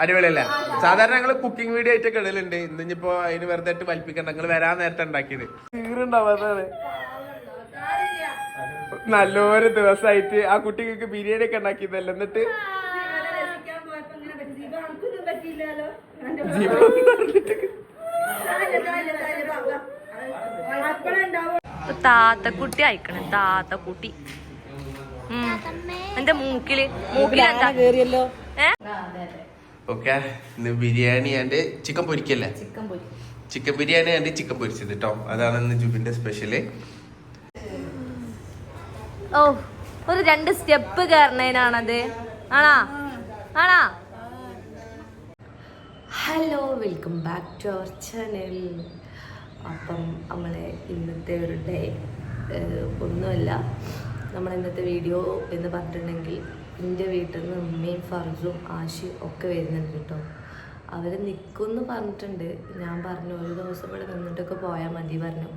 അടിപൊളിയല്ലേ? സാധാരണ ഞങ്ങൾ കുക്കിംഗ് വീഡിയോ ആയിട്ട് ഇടലുണ്ട്. ഇന്നിപ്പോ അതിന് വെറുതെ ആയിട്ട് വലിപ്പിക്കണ്ട. ഞങ്ങൾ വരാൻ നേരത്തെ ഉണ്ടാക്കിയത്. നല്ലൊരു ദിവസമായിട്ട് ആ കുട്ടികൾക്ക് ബിരിയാണി ഒക്കെ ഉണ്ടാക്കിയതല്ല? എന്നിട്ട്? താത്തക്കുട്ടി അയക്കണേ താത്തക്കുട്ടി. ഉം. എന്റെ മൂക്കിൽ മൂക്കിലെന്താ കേറിയല്ലോ. ഏ? ഓക്കെ. ഇന്ന് ബിരിയാണി ആൻഡ് ചിക്കൻ പൊരിക്കല്ലേ? ചിക്കൻ ബിരിയാണി ആൻഡ് ചിക്കൻ പൊരിച്ചത് കേട്ടോ അതാണ് ഇന്ന് ജുബിന്റെ സ്പെഷ്യൽ ഓ ഒരു രണ്ട് സ്റ്റെപ്പ് കയറണേനാണത് ആണാ? ആണാ? Hello welcome back to our channel അപ്പം നമ്മളെ ഇന്നത്തെ ഒരു ഡേ ഒന്നുമല്ല. നമ്മൾ ഇന്നത്തെ വീഡിയോ എന്ന് പറഞ്ഞിട്ടുണ്ടെങ്കിൽ എന്റെ വീട്ടിൽ നിന്ന് ഉമ്മയും ഫർജും ആശയും ഒക്കെ വരുന്നുണ്ട് കേട്ടോ. അവർ നിൽക്കുമെന്ന് പറഞ്ഞിട്ടുണ്ട്. ഞാൻ പറഞ്ഞു ഒരു ദിവസം ഇവിടെ നിന്നിട്ടൊക്കെ പോയാൽ മതി പറഞ്ഞു.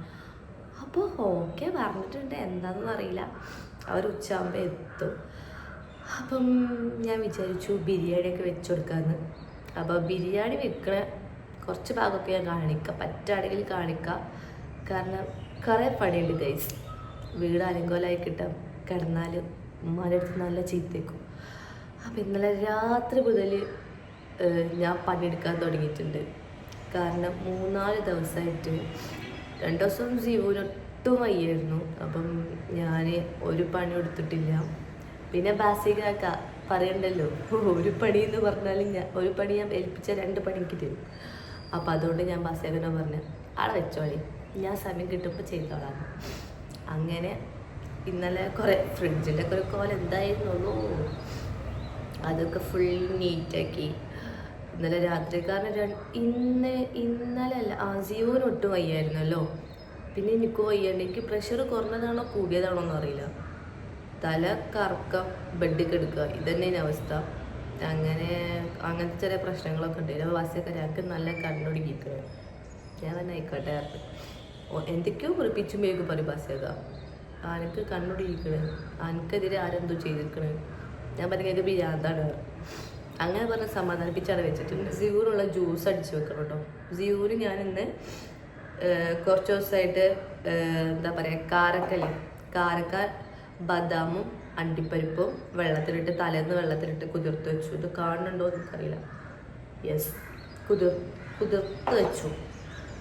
അപ്പോൾ ഓക്കെ പറഞ്ഞിട്ടുണ്ട്. എന്താണെന്ന് അറിയില്ല. അവർ ഉച്ചയാകുമ്പോൾ എത്തും. അപ്പം ഞാൻ വിചാരിച്ചു ബിരിയാണിയൊക്കെ വെച്ച് കൊടുക്കാമെന്ന് അപ്പോൾ ബിരിയാണി വെക്കണ കുറച്ച് ഭാഗമൊക്കെ ഞാൻ കാണിക്കാം. പറ്റാണെങ്കിൽ കാണിക്കാം. കാരണം കുറേ പണിയുണ്ട് ഗൈസ് വീട് അലങ്കോലായി കിട്ടാം കിടന്നാൽ ഉമ്മാന്റെ നല്ല ചീത്തേക്കും അപ്പം ഇന്നലെ രാത്രി മുതൽ ഞാൻ പണിയെടുക്കാൻ തുടങ്ങിയിട്ടുണ്ട്. കാരണം മൂന്നാൽ ദിവസമായിട്ട് രണ്ടു ദിവസം ജീവന് ഒട്ടും വയ്യായിരുന്നു. അപ്പം ഞാൻ ഒരു പണി എടുത്തിട്ടില്ല പിന്നെ ബാസികാക്ക പറയണ്ടല്ലോ ഒരു പണി എന്ന് പറഞ്ഞാൽ ഞാൻ ഒരു പണി ഞാൻ ഏൽപ്പിച്ച രണ്ട് പണി എനിക്ക് തരും. അപ്പം അതുകൊണ്ട് ഞാൻ ബാസികാക്കനെ പറഞ്ഞു ആളെ വെച്ചോളി. ഞാൻ സമയം കിട്ടുമ്പോൾ ചെയ്തോളാം അങ്ങനെ ഇന്നലെ കുറേ ഫ്രിഡ്ജിന്റെ ഒക്കെ ഒരു കോല എന്തായിരുന്നുള്ളൂ. അതൊക്കെ ഫുൾ നീറ്റാക്കി ഇന്നലെ രാത്രി കാരണം ഇന്ന് ഇന്നലെ അല്ല ആ ജിയോന് ഒട്ടും വയ്യായിരുന്നല്ലോ. പിന്നെ എനിക്ക് വയ്യാണ്ട്. എനിക്ക് പ്രഷർ കുറഞ്ഞതാണോ കൂടിയതാണോ എന്ന് അറിയില്ല. തല കറക്കം ബെഡിൽ കിടക്കുക ഇതന്നെ അവസ്ഥ. അങ്ങനെ അങ്ങനത്തെ ചില പ്രശ്നങ്ങളൊക്കെ ഉണ്ട്. അപ്പോൾ വാസിയൊക്കെ ഞങ്ങൾക്ക് നല്ല കണ്ടുപിടിക്കുന്നത് ഞാൻ തന്നെ ആയിക്കോട്ടെ എന്തൊക്കെയോ കുറിപ്പിച്ചും വേഗം പറയും ബസ്സൊക്കെ ആനക്ക് കണ്ണൊടുക്കിക്കണേ ആനക്കെതിരെ ആരെന്തോ ചെയ്തിരിക്കണേ. ഞാൻ പറഞ്ഞ ബിരാന്താണ് അങ്ങനെ പറഞ്ഞ സമാധാനിപ്പിച്ചാണ് വെച്ചിട്ടുണ്ട് സിയൂറുള്ള ജ്യൂസ് അടിച്ച് വെക്കണം കേട്ടോ സിയൂര് ഞാൻ ഇന്ന് കുറച്ച് ദിവസമായിട്ട് എന്താ പറയുക കാരക്കല്ലേ? കാരക്ക ബദാമും അണ്ടിപ്പരിപ്പും വെള്ളത്തിലിട്ട് തലേന്ന് വെള്ളത്തിലിട്ട് കുതിർത്ത് വെച്ചു. ഇത് കാണുന്നുണ്ടോ എനിക്കറിയില്ല. യെസ് കുതിർ കുതിർത്ത് വെച്ചു.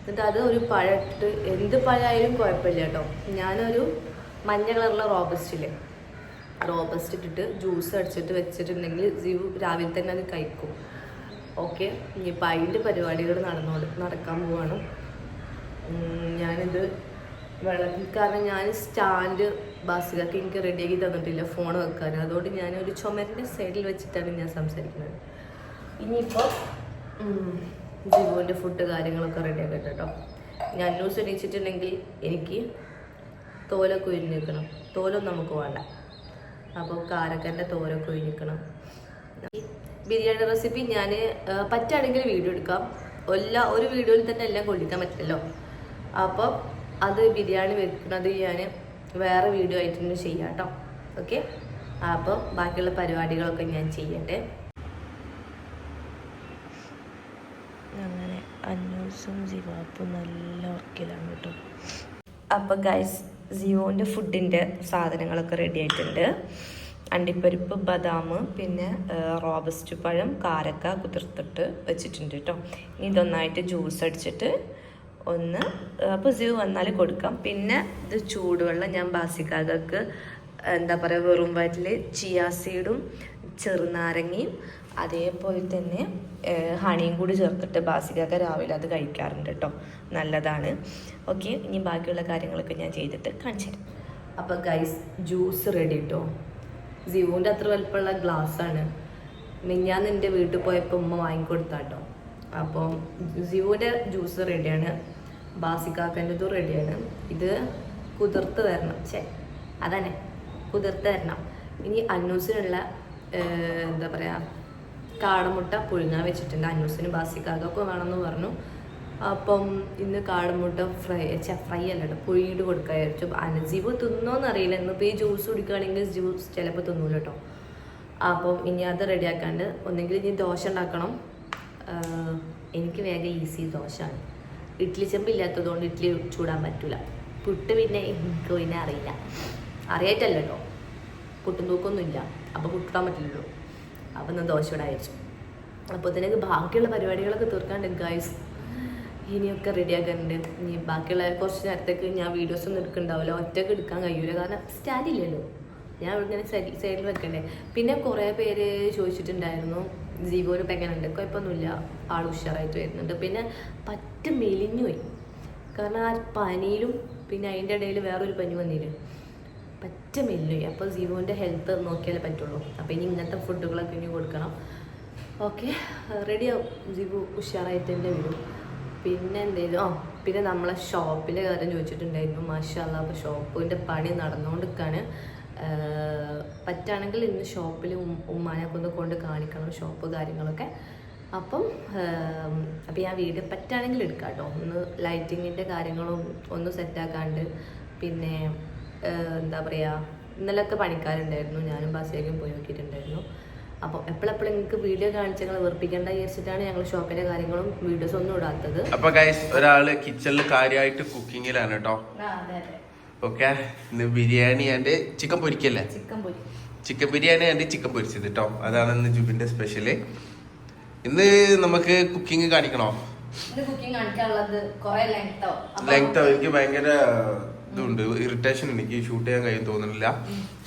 എന്നിട്ട് അത് ഒരു പഴം ഇട്ടിട്ട് എന്ത് പഴമായാലും കുഴപ്പമില്ല കേട്ടോ ഞാനൊരു മഞ്ഞ കളറുള്ള റോബസ്റ്റില്ലേ റോബസ്റ്റ് ഇട്ടിട്ട് ജ്യൂസ് അടിച്ചിട്ട് വെച്ചിട്ടുണ്ടെങ്കിൽ ജീവ് രാവിലെ തന്നെ അത് കഴിക്കും. ഓക്കെ? ഇനിയിപ്പോൾ അതിന്റെ പരിപാടികൾ നടന്നോ നടക്കാൻ പോവാണ്. ഞാനിത് വെള്ളത്തിൽ കാരണം ഞാൻ സ്റ്റാൻഡ് ബാസിലൊക്കെ എനിക്ക് റെഡിയാക്കി തന്നിട്ടില്ല ഫോൺ വെക്കാൻ. അതുകൊണ്ട് ഞാൻ ഒരു ചുമരിന്റെ സൈഡിൽ വെച്ചിട്ടാണ് ഞാൻ സംസാരിക്കുന്നത്. ഇനിയിപ്പോൾ ജിവുവിന്റെ ഫുഡ് കാര്യങ്ങളൊക്കെ റെഡിയാക്കട്ടെ കേട്ടോ ഞാൻ ന്യൂസ് എണീച്ചിട്ടുണ്ടെങ്കിൽ എനിക്ക് തോലൊക്കെ ഉരിഞ്ഞിരിക്കണം. തോലൊന്നും നമുക്ക് വേണ്ട. അപ്പോൾ കാരക്കന്റെ തോലൊക്കെ ഉരിഞ്ഞിരിക്കണം. ബിരിയാണി റെസിപ്പി ഞാൻ പറ്റുകയാണെങ്കിൽ വീഡിയോ എടുക്കാം. എല്ലാ ഒരു വീഡിയോയിൽ തന്നെ എല്ലാം കൊള്ളിക്കാൻ പറ്റില്ലല്ലോ. അപ്പം അത് ബിരിയാണി വെക്കുന്നത് ഞാൻ വേറെ വീഡിയോ ആയിട്ട് തന്നെ ചെയ്യാം കേട്ടോ ഓക്കെ അപ്പം ബാക്കിയുള്ള പരിപാടികളൊക്കെ ഞാൻ ചെയ്യട്ടെ. അങ്ങനെ അന്നൂസും ജിവാപ്പും നല്ല ഉറക്കിലാണ് കേട്ടോ അപ്പം ഗൈസ് ജിയോന്റെ ഫുഡിന്റെ സാധനങ്ങളൊക്കെ റെഡി ആയിട്ടുണ്ട്. അണ്ടിപ്പരിപ്പ് ബദാം പിന്നെ റോബസ്റ്റ് പഴം കാരക്ക കുതിർത്തിട്ട് വെച്ചിട്ടുണ്ട് കേട്ടോ ഇതൊന്നായിട്ട് ജ്യൂസ് അടിച്ചിട്ട് ഒന്ന് അപ്പോൾ ജിയോ വന്നാൽ കൊടുക്കാം. പിന്നെ ഇത് ചൂടുവെള്ളം ഞാൻ ബാസിക്കാകക്ക് എന്താ പറയുക വെറും വയറ്റിൽ ചിയാ സീഡും ചെറുനാരങ്ങയും അതേപോലെ തന്നെ ഹണിയും കൂടി ചേർത്തിട്ട് ബാസിക്കാക്ക രാവിലെ അത് കഴിക്കാറുണ്ട് കേട്ടോ നല്ലതാണ്. ഓക്കെ ഇനി ബാക്കിയുള്ള കാര്യങ്ങളൊക്കെ ഞാൻ ചെയ്തിട്ട് കാണിച്ചു തരാം. അപ്പോൾ ഗൈസ് ജ്യൂസ് റെഡി കേട്ടോ സിവുവിന്റെ അത്ര വലുപ്പമുള്ള ഗ്ലാസ്സാണ് മിഞ്ഞാന്ന് എന്റെ വീട്ടിൽ പോയപ്പോൾ ഉമ്മ വാങ്ങിക്കൊടുത്താട്ടോ. അപ്പം സിവുവിന്റെ ജ്യൂസ് റെഡിയാണ് ബാസിക്കാക്കന്റെതും റെഡിയാണ് ഇത് കുതിർത്ത് തരണം ചേ അതന്നെ കുതിർത്ത് തരണം ഇനി അന്നൂസിനുള്ള എന്താ പറയുക കാടമുട്ട പുഴുങ്ങാൻ വെച്ചിട്ടുണ്ട്. അന്നൂസിന് ബാസിക്കാക്കൊക്കെ വേണമെന്ന് പറഞ്ഞു. അപ്പം ഇന്ന് കാടമുട്ട ഫ്രൈ ചെ ഫ്രൈ അല്ല കേട്ടോ പുഴുങ്ങിയിട്ട് കൊടുക്കാൻ വിചാരിച്ചു. അനജീവ് തിന്നോന്ന് അറിയില്ല ഇന്നിപ്പോൾ ഈ ജ്യൂസ് കുടിക്കുകയാണെങ്കിൽ ജ്യൂസ് ചിലപ്പോൾ തിന്നൂല കേട്ടോ അപ്പം ഇനി അത് റെഡിയാക്കാണ്ട് ഒന്നെങ്കിൽ ഇനി ദോശ ഉണ്ടാക്കണം. എനിക്ക് വേഗം ഈസി ദോശയാണ്. ഇഡ്ഡലി ചെമ്പ് ഇല്ലാത്തതുകൊണ്ട് ഇഡ്ഡലി ചൂടാൻ പറ്റില്ല പുട്ട് പിന്നെ എനിക്ക് പിന്നെ അറിയില്ല. അറിയായിട്ടല്ല കേട്ടോ പുട്ടും തൂക്കൊന്നും ഇല്ല. അപ്പോൾ പുട്ടിടാൻ പറ്റില്ലല്ലോ. അപ്പം ഞാൻ ദോശ ഇവിടെ അയച്ചു അപ്പോൾ ഇതിനൊക്കെ ബാക്കിയുള്ള പരിപാടികളൊക്കെ തീർക്കാണ്ട് ഗൈസ് ഇനിയൊക്കെ റെഡിയാക്കാനുണ്ട് ഇനി ബാക്കിയുള്ള കുറച്ച് നേരത്തേക്ക് ഞാൻ വീഡിയോസ് ഒന്നും എടുക്കണ്ടാവില്ല. ഒറ്റയ്ക്ക് എടുക്കാൻ കഴിയൂല. കാരണം സ്റ്റാൻഡ് ഇല്ലല്ലോ. ഞാൻ ഇങ്ങനെ സൈഡിൽ വെക്കണ്ടേ. പിന്നെ കുറേ പേര് ചോദിച്ചിട്ടുണ്ടായിരുന്നു. ജീവോന് പെങ്ങനുണ്ട് കുഴപ്പമൊന്നുമില്ല. ആൾ ഉഷാറായിട്ട് വരുന്നുണ്ട്. പിന്നെ പറ്റ മെലിഞ്ഞുപോയി കാരണം ആ പനിയിലും പിന്നെ അതിന്റെ ഇടയിൽ വേറൊരു പനി വന്നില്ലേ? പറ്റ മെലിഞ്ഞുപോയി അപ്പോൾ ജീവോന്റെ ഹെൽത്ത് നോക്കിയാലേ പറ്റുള്ളൂ. അപ്പോൾ ഇനി ഇങ്ങനത്തെ ഫുഡുകളൊക്കെ ഇനി കൊടുക്കണം. ഓക്കെ റെഡിയാവും ജീവു ഉഷാറായിട്ട് തന്നെ വരും. പിന്നെ എന്തെങ്കിലും ഓ പിന്നെ നമ്മളെ ഷോപ്പിലെ കാര്യം ചോദിച്ചിട്ടുണ്ടായിരുന്നു. മാഷാല്ല അപ്പോൾ ഷോപ്പിന്റെ പണി നടന്നുകൊണ്ടിരിക്കുകയാണ് പറ്റുകയാണെങ്കിൽ ഇന്ന് ഷോപ്പിൽ ഉമ്മാനെ ഒന്ന് കൊണ്ട് കാണിക്കണം ഷോപ്പ് കാര്യങ്ങളൊക്കെ. അപ്പം അപ്പം ഞാൻ വീഡിയോ പറ്റുകയാണെങ്കിൽ എടുക്കാം കേട്ടോ ഒന്ന് ലൈറ്റിങ്ങിന്റെ കാര്യങ്ങളും ഒന്ന് സെറ്റാക്കാണ്ട്. പിന്നെ എന്താ പറയുക ഇന്നലത്തെ പണിക്കാരുണ്ടായിരുന്നു. ഞാനും ബസ്സിലേക്കും പോയി നോക്കിയിട്ടുണ്ടായിരുന്നു. അപ്പോൾ എപ്പോഴെപ്പോഴും നിങ്ങൾക്ക് വീഡിയോ കാണിച്ച് ഞങ്ങൾ വെറുപ്പിക്കേണ്ട വിചാരിച്ചിട്ടാണ് ഞങ്ങൾ ഷോപ്പിന്റെ കാര്യങ്ങളും വീഡിയോസ് ഒന്നും ഇടാത്തത്. അപ്പൊ ഗൈസ് ഒരാൾ കിച്ചണിൽ കാര്യമായിട്ട് കുക്കിങ്ങിലാണ് കേട്ടോ. ഓക്കെ ഇന്ന് ബിരിയാണി ആൻഡ് ചിക്കൻ പൊരിക്കല്ലേ? ചിക്കൻ പൊരി. ചിക്കൻ ബിരിയാണി ആൻഡ് ചിക്കൻ പൊരിച്ചത് കേട്ടോ. അതാണ് ഇന്ന് ജുബിന്റെ സ്പെഷ്യൽ ഇന്ന് നമുക്ക് കുക്കിംഗ് കാണിക്കണോ? ഇന്ന് കുക്കിംഗ് കാണിക്കാനുള്ളത് കുറേ ലെങ്തോ ലെങ്ത് എനിക്ക് ഭയങ്കര ഇതുണ്ട്. ഇറിറ്റേഷൻ എനിക്ക് ഷൂട്ട് ചെയ്യാൻ കഴിയും തോന്നുന്നില്ല.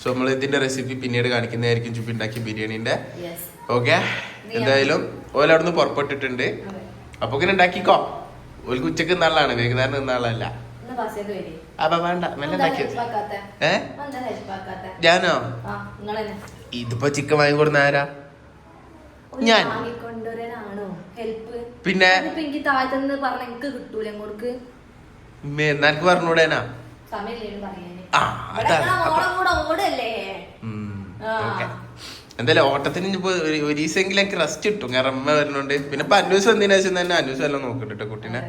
സോ നമ്മൾ ഇതിന്റെ റെസിപ്പി പിന്നീട് കാണിക്കുന്നതായിരിക്കും ചുപ്പി ഉണ്ടാക്കിയ ബിരിയാണിന്റെ. ഓക്കെ എന്തായാലും ഓല അവിടുന്ന് പുറപ്പെട്ടിട്ടുണ്ട്. അപ്പൊ ഇങ്ങനെ ഉണ്ടാക്കിക്കോ. ഓൽക്ക് ഉച്ചയ്ക്ക് നാളാണ് വൈകുന്നേരം നാളല്ല ഇന്ന് ബസ്സിലേക്ക് വരി? അപ്പൊ വേണ്ട. മെല്ലെ ഉണ്ടാക്കിയത് ഏ? ഞാനോ? ഇതിപ്പോ ചിക്കൻ വാങ്ങിക്കൊടുന്ന ആരാ? ഞാൻ. പിന്നെ? എനിക്ക് താഴത്തുനിന്ന് പറഞ്ഞ എനിക്ക് കിട്ടൂല പറഞ്ഞൂടേനാ എന്തായാലും ഓട്ടത്തിന് ഇപ്പൊ ഒരു ദിവസമെങ്കിലും എനിക്ക് റെസ്റ്റ് കിട്ടും. കാരണം അമ്മ വരുന്നുണ്ട്. പിന്നെ ഇപ്പൊ അന്വേഷ് എന്തിനാ ശേഷം തന്നെ അന്വേഷ് എല്ലാം നോക്കട്ടെ കുട്ടിനെ?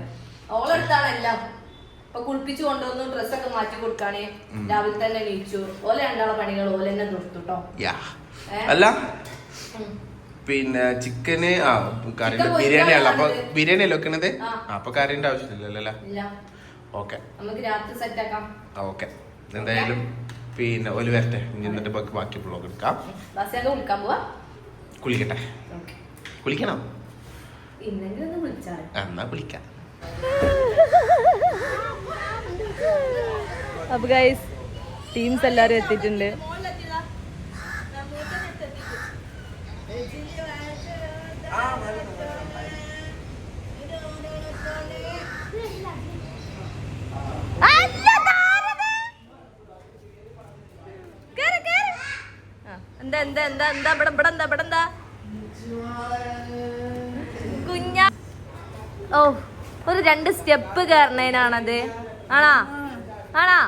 ഓളെടുത്താണ് എല്ലാം ഇപ്പൊ കുളിപ്പിച്ചു കൊണ്ടുവന്നു ഡ്രസ്സൊക്കെ മാറ്റി കൊടുക്കാണേ രാവിലെ തന്നെ നീച്ചു. ഓലെ രണ്ടാളെ പണികൾ ഓല തന്നെ നിർത്തുട്ടോ അല്ല? പിന്നെ ചിക്കന് ആ കറിന്റെ ബിരിയാണി അല്ല അപ്പൊ ബിരിയാണി അല്ലേ വെക്കണത്? അപ്പൊ കറിന്റെ ആവശ്യമില്ലല്ലോ അല്ലേ? ഓക്കെ നമുക്ക് രാത്രി സെറ്റ് ആക്കാം. ഓക്കെ എന്തായാലും പിന്നെ ഒരു വരട്ടെ. എന്നിട്ട് ബാക്കി ബാക്കി ബ്ലോഗ് എടുക്കാം. വിളിക്കാൻ പോവാ? കുളിക്കട്ടെ. ഓക്കെ കുളിക്കണം. എന്നാ കുളിക്കാം. അപ്പൊ ഗൈസ് ടീംസ് എല്ലാരും എത്തിയിട്ടുണ്ട്. എന്താ എന്താ എന്താ ഇവിടെ ഇവിടെ എന്താ ഇവിടെ എന്താ? കുഞ്ഞ ഓ ഒരു രണ്ട് സ്റ്റെപ്പ് കയറണേനാണത്. ആണാ? ആണാ?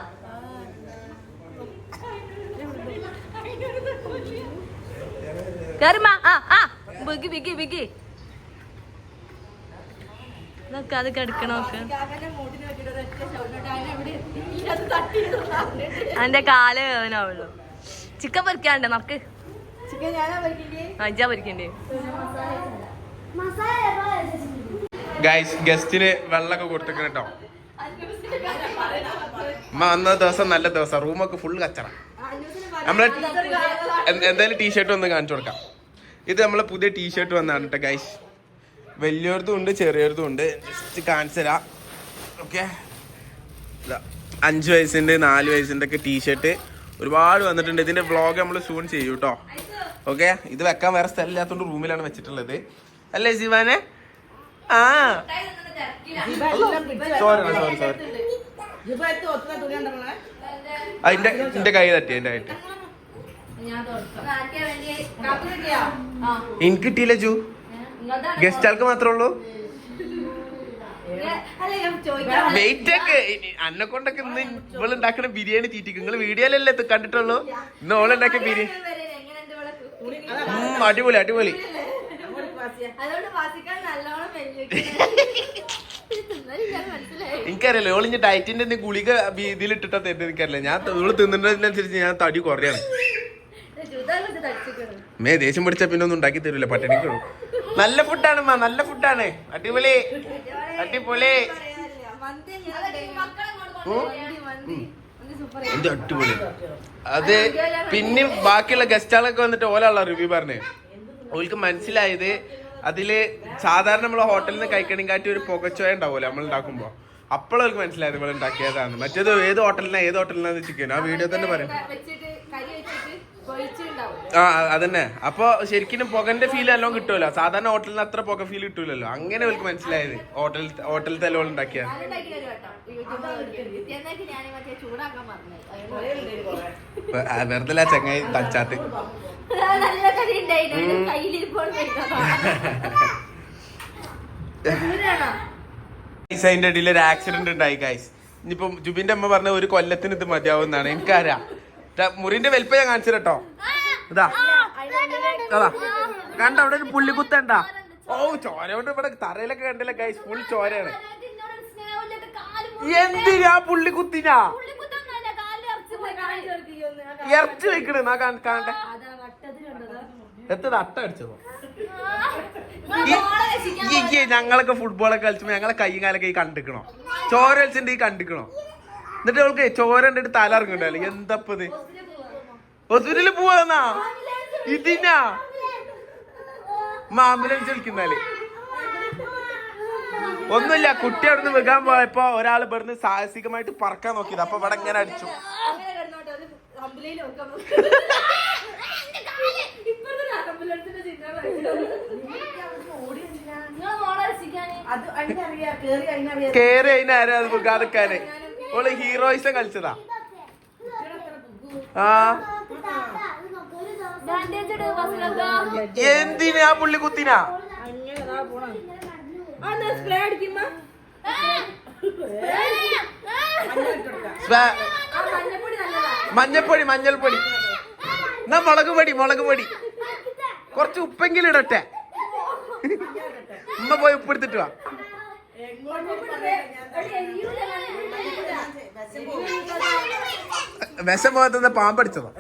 കയറിമാ ആ ആ ബിഗി ബിഗി ബിഗി അത് കിടക്കണോക്ക് അതിന്റെ കാൽ വേദനാവുള്ളൂ ചിക്കൻ പൊരിക്കാണ്ട് നമുക്ക്? അഞ്ചാ പൊരിക്കണ്ടേ? ഗൈസ് ഗസ്റ്റിന് വെള്ളമൊക്കെ കൊടുത്തേക്കണം കേട്ടോ. അമ്മ അന്ന ദിവസം നല്ല ദിവസം. റൂമൊക്കെ ഫുൾ കച്ചറ. നമ്മളെ എന്ത- എന്തായാലും ടീഷർട്ട് ഒന്ന് കാണിച്ചു കൊടുക്കാം. ഇത് നമ്മളെ പുതിയ ടീഷർട്ട് വന്നാണ് കേട്ടോ ഗൈസ് വലിയവർതും ഉണ്ട് ചെറിയവർതും ഉണ്ട്. ജസ്റ്റ് കാണിച്ചു തരാം. ഓക്കെ അഞ്ച് വയസ്സിന്റെ നാല് വയസ്സിന്റെ ഒക്കെ ടീഷർട്ട് ഒരുപാട് വന്നിട്ടുണ്ട്. ഇതിന്റെ വ്ളോഗ് നമ്മൾ സൂൺ ചെയ്യും കേട്ടോ ഓക്കെ ഇത് വെക്കാൻ വേറെ സ്ഥലമില്ലാത്തതുകൊണ്ട് റൂമിലാണ് വെച്ചിട്ടുള്ളത്. അല്ലേ ജീവാനെ? ആ. സോറി സോറി സോറി അതിന്റെ എന്റെ കൈ തട്ടി എന്റെ ആയിട്ട് എനിക്ക് കിട്ടിയില്ല ജു. ഗസ്റ്റ് ആൾക്ക് മാത്രമേ ഉള്ളൂ? വെയിറ്റ് ഒക്കെ അന്നെ കൊണ്ടൊക്കെ ഇന്ന് ഇവളുണ്ടാക്കണ ബിരിയാണി തീറ്റിക്കും. നിങ്ങൾ വീഡിയോയിലല്ലേ ഇത് കണ്ടിട്ടുള്ളൂ? ഇന്ന് ഓളുണ്ടാക്കിയ ബിരിയാണി. അടിപൊളി അടിപൊളി. അതുകൊണ്ട് വാസിക്കാൻ നല്ലോണം എനിക്കറിയില്ല ഓളിഞ്ഞ ഡയറ്റിന്റെ ഗുളിക ഇതിലിട്ടിട്ടാ തരുന്നത് എനിക്കറിയില്ല. ഞാൻ ഇവൾ തിന്നുന്നതിനനുസരിച്ച് ഞാൻ തടി കുറയാണ്. മേ ദേഷ്യം പിടിച്ച പിന്നെ ഒന്നും ഉണ്ടാക്കി തരൂല പട്ടിണിക്ക് വിടും. നല്ല ഫുഡാണ് മാ. നല്ല ഫുഡാണ് അടിപൊളി. അടിപൊളി. എന്ത് അടിപൊളി? അത് പിന്നെ ബാക്കിയുള്ള ഗസ്റ്റുകളൊക്കെ വന്നിട്ട് ഓലുള്ള റിവ്യൂ പറഞ്ഞേ. ഓൾക്ക് മനസ്സിലായത് അതിൽ സാധാരണ നമ്മളെ ഹോട്ടലിൽ നിന്ന് കഴിക്കണേക്കാട്ടി ഒരു പുകച്ചോയ ഉണ്ടാവുമല്ലോ നമ്മൾ ഉണ്ടാക്കുമ്പോ. അപ്പോഴവർക്ക് മനസ്സിലായത് നമ്മൾ ഉണ്ടാക്കിയതാണ് മറ്റേത് ഏത് ഹോട്ടലിനാ ഏത് ഹോട്ടലിനാന്ന് ചിക്കൻ ആ വീഡിയോ തന്നെ പറയും ആ അതന്നെ. അപ്പൊ ശരിക്കും പുകന്റെ ഫീൽ എല്ലാം കിട്ടുമല്ലോ സാധാരണ ഹോട്ടലിന് അത്ര പുക ഫീൽ കിട്ടൂലല്ലോ. അങ്ങനെ അവർക്ക് മനസ്സിലായത്. ഹോട്ടലിൽ ഹോട്ടൽ ഉണ്ടാക്കിയ. മറ്റേ ചൂടാക്കാൻ പറഞ്ഞു വെറുതെ ചങ്ങായി തച്ചാത്ത്. നല്ല കറി ഉണ്ടായിരുന്നു കയ്യിലിരിപ്പോൾ ഗൈസ് അതിന്റെ ഇടയിൽ ഒരു ആക്സിഡന്റ് ഉണ്ടായി ഗൈസ് ഇനിയിപ്പം ജുബിന്റെ അമ്മ പറഞ്ഞ ഒരു കൊല്ലത്തിന് ഇത് മതിയാവുന്നതാണ് എനിക്കറിയാം മുറിന്റെ വലിപ്പം ഞാൻ കാണിച്ചു കേട്ടോ ഇതാ. അതാ കണ്ട അവിടെ ഒരു പുള്ളിക്കുത്തണ്ട ഓ ചോര കൊണ്ട് ഇവിടെ തറയിലൊക്കെ കണ്ടില്ല ഗൈസ് ഫുൾ ചോരയാണ്. എന്തിനാ പുള്ളിക്കുത്തിനാ? ഇറച്ചി വെക്കണ. നാ കാണ്- കാണട്ടെ. എത്ര അട്ട അടിച്ചതോ? ഞങ്ങളൊക്കെ ഫുട്ബോളൊക്കെ കളിച്ചപ്പോ ഞങ്ങളെ കൈയും കാലൊക്കെ ഈ കണ്ടിക്കണോ? ചോര കളിച്ചിട്ട് ഈ കണ്ടിക്കണോ? എന്നിട്ട് അവൾക്ക് ചോര കണ്ടിട്ട് തല ഇറങ്ങണ്ടല്ലോ എന്തപ്പത് ഹോസ്പിറ്റലിൽ പോവാന്നാ? ഇതിനാ? ആംബുലൻസ് വിളിക്കുന്നാൽ ഒന്നുമില്ല കുട്ടി അവിടുന്ന് വെക്കാൻ പോയപ്പോ ഒരാൾ ഇവിടുന്ന് സാഹസികമായിട്ട് പറക്കാൻ നോക്കിയത്. അപ്പൊ ഇവിടെ ഇങ്ങനെ അടിച്ചു. കേറി അതിനെ കേറി അതിനാരും അത് വിൽക്കാതെക്കാന് ഓൾ ഹീറോയിസം കളിച്ചതാ. ആ. എന്തിനാ പുള്ളി കുത്തിനാ? മഞ്ഞപ്പൊടി മഞ്ഞൾപ്പൊടി. എന്നാ മുളക് പൊടി മുളക് പൊടി. കുറച്ച് ഉപ്പെങ്കിലും ഇടട്ടെ. ഉമ്മ പോയി ഉപ്പ് എടുത്തിട്ട് വാ. വിഷം പോകത്ത പാമ്പടിച്ചതോ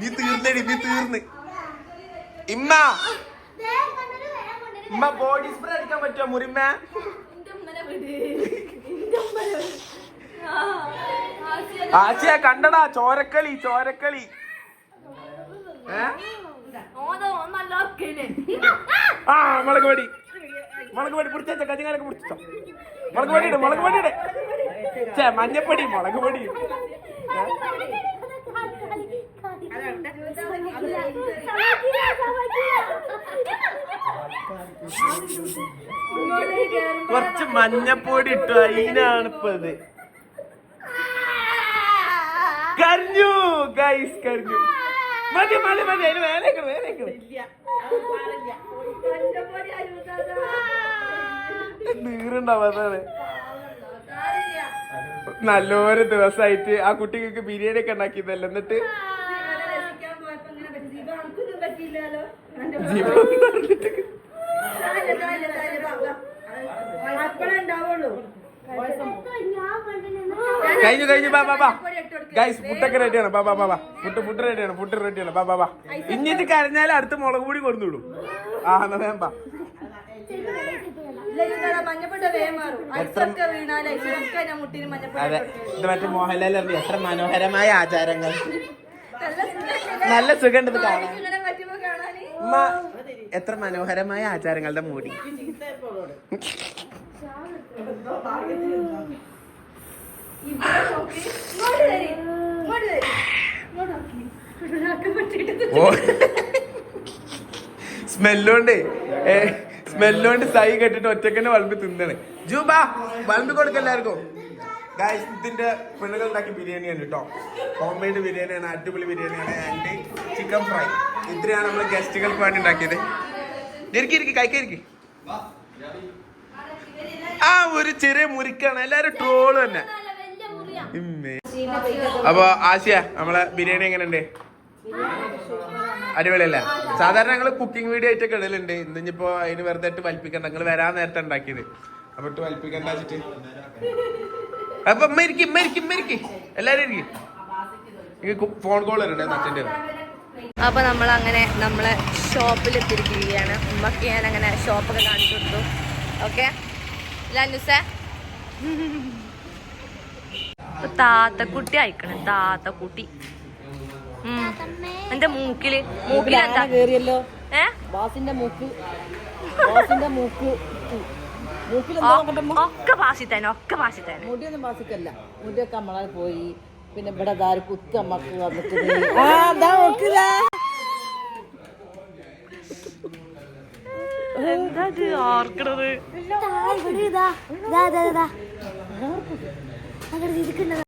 നീ തീർന്നേടി നീ തീർന്ന്. ഇമ്മ. ഇമ്മ ബോഡി സ്പ്രേ അടിക്കാൻ പറ്റുമോ മുറിമ്മ? ആശയ കണ്ടടാ ചോരക്കളി ചോരക്കളി. ആ മുളക് പൊടി. മുളക് പൊടി പിടിച്ച കഞ്ഞിങ്ങാനൊക്കെ പിടിച്ചോ മുളക് പൊടി ഇടും മുളക് പൊടി ഇടേ. മഞ്ഞപ്പൊടി മുളക് പൊടി കുറച്ച് മഞ്ഞപ്പൊടി ഇട്ടു അതിനാണ് ഇപ്പൊ ഇത് കരഞ്ഞു ഗൈസ് കരഞ്ഞു. മതി മതി മതി. അതിന് വേലേക്കണം വേലേക്കണം നീറുണ്ടാവാതാണ് നല്ലൊരു ദിവസമായിട്ട് ആ കുട്ടിക്ക് ബിരിയാണി ഒക്കെ ഉണ്ടാക്കിയതല്ല? എന്നിട്ട്? കഴിഞ്ഞു കഴിഞ്ഞു. ബാ ബാ ബാ. ഗൈസ് ഫുഡൊക്കെ റെഡിയാണ് ബാ ബാ ബാ ഫുഡ് ഫുഡ് റെഡിയാണ് ഫുഡ് റെഡിയാണ് ബാ ബാ ബാ. ഇഞ്ഞിട്ട് കരഞ്ഞാൽ അടുത്ത് മുളക് പൊടി കൊടുത്തുവിടും ആ എന്നാ വേം ബാ. മഞ്ഞപ്പൊടി വേഗം മാറും ഐസൊക്കെ വീണാൽ ഐസൊക്കെ ഞാൻ മുട്ടിന് മഞ്ഞപ്പൊടി അതെ. ഇത് മറ്റേ മോഹൻലാൽ എത്ര മനോഹരമായ ആചാരങ്ങൾ. നല്ല സുഖമുണ്ട് ഇത് കാണാൻ. എത്ര മനോഹരമായ ആചാരങ്ങളുടെ മൂടി. സ്മെല്ലോണ്ട് സ്മെല്ലോണ്ട് സൈ കെട്ടിട്ട് ഒറ്റക്കന്നെ വളമ്പി തിന്നണ്. ജൂബ വളമ്പി കൊടുക്ക എല്ലാവർക്കും. ഗായ്സ് ഇതിന്റെ പെണ്ണുകൾ ബിരിയാണി ബിരിയാണിയാണ് കേട്ടോ ഹോം മെയ്ഡ് ബിരിയാണിയാണ് അടിപൊളി ബിരിയാണിയാണ് ആൻഡ് ചിക്കൻ ഫ്രൈ ഇത്രയാണ് നമ്മൾ ഗസ്റ്റുകൾക്ക് വേണ്ടി ഉണ്ടാക്കിയത്. ഇരിക്കി ഇരിക്കി കഴിക്കരിക്ക് ആ ഒരു ചെറിയ മുറിക്കാണ് എല്ലാരും ട്രോൾ തന്നെ. അപ്പൊ ആശയ നമ്മളെ ബിരിയാണി എങ്ങനെയുണ്ട്? അടിപൊളിയല്ല? സാധാരണ ഞങ്ങൾ കുക്കിംഗ് വീഡിയോ ആയിട്ടൊക്കെ ഇടലുണ്ട്. ഇന്നിപ്പോ അതിന് വെറുതെ ഇട്ട് വലിപ്പിക്കണ്ട. നിങ്ങൾ വരാൻ നേരത്തെ ഉണ്ടാക്കിയത്. അപ്പൊ ഇട്ട് വലിപ്പിക്കണ്ട വെച്ചിട്ട്. അപ്പൊ ഇമ്മ ഇരിക്കും ഇമ്മ ഇരിക്കും എല്ലാരും ഇരിക്കും. എനിക്ക് ഫോൺ കോൾ വരണ്ടേ അച്ഛന്റെ അപ്പൊ നമ്മൾ അങ്ങനെ നമ്മളെ ഷോപ്പിൽ എത്തിയിരിക്കുകയാണ് ഉമ്മക്ക് ഞാൻ അങ്ങനെ ഷോപ്പൊക്കെ കാണിച്ചു കൊടുത്തു. ഓക്കെ ലനുസേ താത്തക്കുട്ടി അയക്കണം. താത്തക്കുട്ടി. കുട്ടി എന്റെ മൂക്കിൽ? മൂക്കിൽ എന്താ? കേറിയല്ലോ. ഏ? ബാസിന്റെ മൂക്ക്. ബാസിന്റെ മൂക്ക്. ഒക്കെ പാസി തന്നെ ഒക്കെ പാസി തന്നെ മുടിയൊന്നും വാസിക്കല്ല മുടിയൊക്കെ നമ്മളെ പോയി. പിന്നെ ഇവിടെ ദാര് കുത്ത് അമ്മയ്ക്ക് വന്നിട്ട് ആ ദാ നോക്കില്ല എന്താ ഇത്? ഓർക്കണത് ഇവിടെ ഇതാ